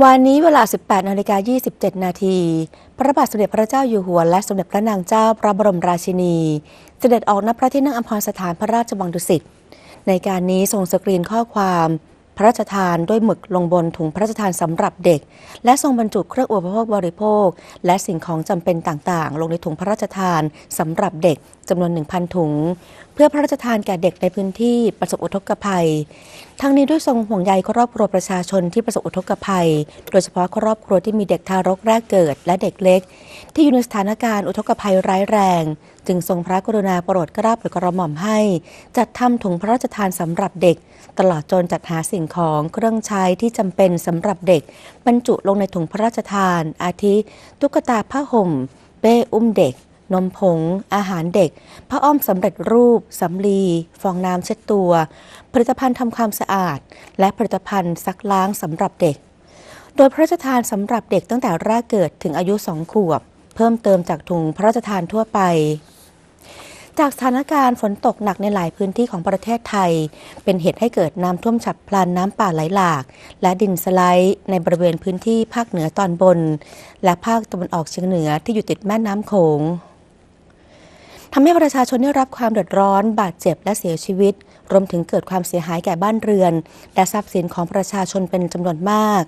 วันนี้เวลา 18นาฬิกา27 นาที พระบาทสมเด็จพระเจ้าอยู่หัว และสมเด็จพระนางเจ้าพระบรมราชินี เสด็จออกณพระที่นั่งอัมพรสถานพระราชวังดุสิต ในการนี้ทรงสกรีนข้อความ ระราชทานด้วยหมึกลงบนถุงพระราชทานสำหรับเด็ก และทรงบรรจุเครื่องอุปโภคบริโภค และสิ่งของจำเป็นต่างๆ ลงในถุงพระราชทานสำหรับเด็กจำนวน 1,000 ถุง เพื่อพระราชทานแก่เด็กในพื้นที่ประสบอุทกภัย ทั้งนี้ด้วยทรงห่วงใยครอบครัวประชาชนที่ประสบอุทกภัย โดยเฉพาะครอบครัวที่มีเด็กทารกแรกเกิด และเด็กเล็ก ที่อยู่ในสถานการณ์อุทกภัยร้ายแรง จึงทรงพระกรุณาโปรดกล้าโปรดกระหม่อมให้ จัดทำถุงพระราชทานสำหรับเด็ก ตลอดจนจัดหาสิ่งของเครื่องใช้ที่จำเป็นสำหรับเด็ก บรรจุลงในถุงพระราชทาน อาทิ ตุ๊กตาผ้าห่ม เป้อุ้มเด็ก นมผง อาหารเด็กผ้าอ้อมสำเร็จรูปสำลี ฟองน้ำเช็ดตัว ผลิตภัณฑ์ทำความสะอาด และผลิตภัณฑ์ซักล้างสำหรับเด็ก โดยพระราชทานสำหรับเด็กตั้งแต่แรกเกิดถึงอายุสองขวบ เพิ่มเติมจากถุงพระราชทานทั่วไป จากสถานการณ์ฝนตกหนักในหลายพื้นที่ของประเทศไทย เป็นเหตุให้เกิดน้ำท่วมฉับพลันน้ำป่าไหลหลาก และดินสไลด์ในบริเวณพื้นที่ภาคเหนือตอนบน และภาคตะวันออกเฉียงเหนือที่อยู่ติดแม่น้ำโขง ทำให้ประชาชนได้รับความเดือดร้อน บาดเจ็บและเสียชีวิต รวมถึงเกิดความเสียหายแก่บ้านเรือน และทรัพย์สินของประชาชนเป็นจำนวนมาก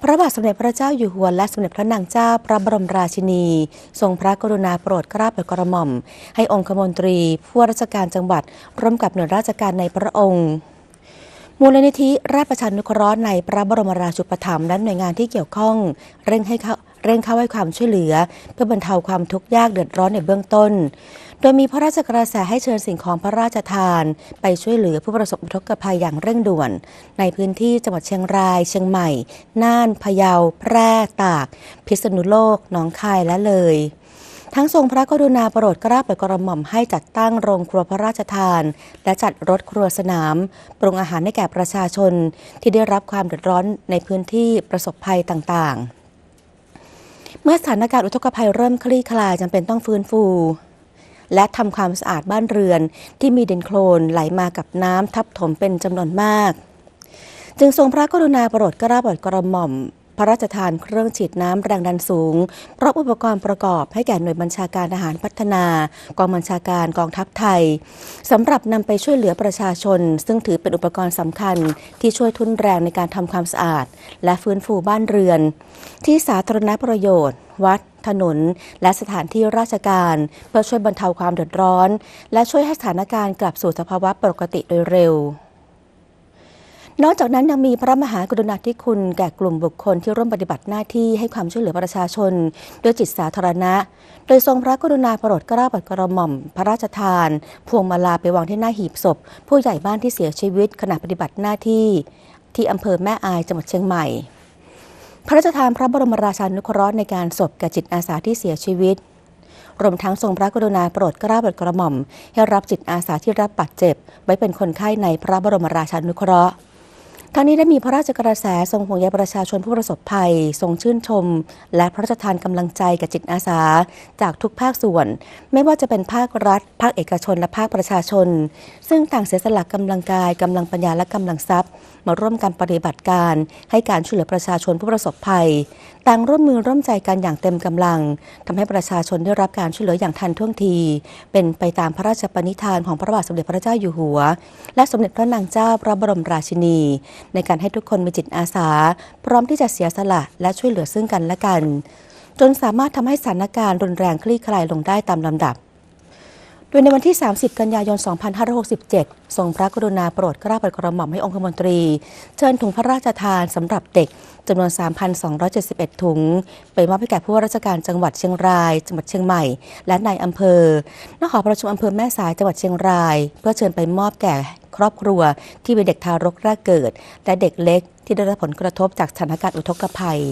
พระบาทสมเด็จพระเจ้าอยู่หัวและสมเด็จพระนางเจ้าพระบรมราชินี ทรงพระกรุณาโปรดเกล้าโปรดกระหม่อม ให้องคมนตรี ผู้ว่าราชการจังหวัด ร่วมกับหน่วยราชการในพระองค์ มูลนิธิราชประชานุเคราะห์ในพระบรมราชูปถัมภ์และหน่วยงานที่เกี่ยวข้อง เร่งให้เข้าเร่งเข้าให้ความช่วยเหลือ เพื่อบรรเทาความทุกข์ยากเดือดร้อนในเบื้องต้น โดยมีพระราชกระแสให้เชิญสิ่งของพระราชทาน ไปช่วยเหลือผู้ประสบอุทกภัยอย่างเร่งด่วน ในพื้นที่จังหวัดเชียงราย เชียงใหม่ น่าน พะเยา แพร่ ตาก พิษณุโลก หนองคาย และเลย ทั้งทรงพระกรุณาโปรดกล้าโปรดกระหม่อมให้จัดตั้งโรงครัวพระราชทาน และจัดรถครัวสนาม ปรุงอาหารให้แก่ประชาชน ที่ได้รับความเดือดร้อนในพื้นที่ประสบภัยต่างๆ เมื่อสถานการณ์อุทกภัยเริ่มคลี่คลายจำเป็นต้องฟื้นฟู และทำความสะอาดบ้านเรือนที่มีดินโคลนไหลมากับน้ำทับถมเป็นจำนวนมาก จึงทรงพระกรุณาโปรดกล้าโปรดกระหม่อม พระราชทานเครื่องฉีดน้ำแรงดันสูงพร้อมอุปกรณ์ประกอบให้แก่หน่วยบัญชาการทหารพัฒนา กองบัญชาการกองทัพไทยสำหรับนำไปช่วยเหลือประชาชน ซึ่งถือเป็นอุปกรณ์สำคัญ ที่ช่วยทุนแรงในการทำความสะอาด และฟื้นฟูบ้านเรือน ที่สาธารณประโยชน์ วัดถนน และสถานที่ราชการ เพื่อช่วยบรรเทาความเดือดร้อน และช่วยให้สถานการณ์กลับสู่สภาวะปกติโดยเร็ว นอกจากนั้นยังมีพระมหากรุณาธิคุณแก่กลุ่มบุคคลที่ร่วมปฏิบัติหน้าที่ให้ความช่วยเหลือประชาชนด้วยจิตสาธารณะ โดยทรงพระกรุณาโปรดเกล้าโปรดกระหม่อม พระราชทาน พวงมาลาไปวางที่หน้าหีบศพ ผู้ใหญ่บ้านที่เสียชีวิตขณะปฏิบัติหน้าที่ ที่อำเภอแม่อายจังหวัดเชียงใหม่ พระราชทานพระบรมราชานุเคราะห์ในการศพแก่จิตอาสาที่เสียชีวิตรวมทั้งทรงพระกรุณาโปรดเกล้าโปรดกระหม่อม ให้รับจิตอาสาที่รับบาดเจ็บ ไว้เป็นคนไข้ในพระบรมราชานุเคราะห์ ทั้งนี้ได้มีพระราชกระแสทรงห่วงใยประชาชนผู้ประสบภัย ทรงชื่นชม และพระราชทานกำลังใจกับจิตอาสา จากทุกภาคส่วน ไม่ว่าจะเป็นภาครัฐ ภาคเอกชนและภาคประชาชน ซึ่งต่างเสียสละกำลังกายกำลังปัญญาและกำลังทรัพย์ มาร่วมกันปฏิบัติการ ให้การช่วยเหลือประชาชนผู้ประสบภัย ต่างร่วมมือร่วมใจกันอย่างเต็มกำลังทำให้ประชาชนได้รับการช่วยเหลืออย่างทันท่วงที เป็นไปตามพระราชปณิธานของพระบาทสมเด็จพระเจ้าอยู่หัว และสมเด็จพระนางเจ้าพระบรมราชินี ในการให้ทุกคนมีจิตอาสา พร้อมที่จะเสียสละและช่วยเหลือซึ่งกันและกัน จนสามารถทำให้สถานการณ์รุนแรงคลี่คลายลงได้ตามลำดับ ดยในวันที่ 30 กันยายน 2567 ทรงพระกรุณาโปรดเกล้าโปรดกระหม่อมให้องคมนตรี เชิญถุงพระราชทานสำหรับเด็กจำนวน 3,271 ถุง ไปมอบให้แก่ผู้ว่าราชการจังหวัดเชียงราย จังหวัดเชียงใหม่ และนายอำเภอนหอประชุมอำเภอแม่สายจังหวัดเชียงราย เพื่อเชิญไปมอบแก่ครอบครัวที่เป็นเด็กทารกแรกเกิด และเด็กเล็กที่ได้รับผลกระทบจากสถานการณ์อุทกภัย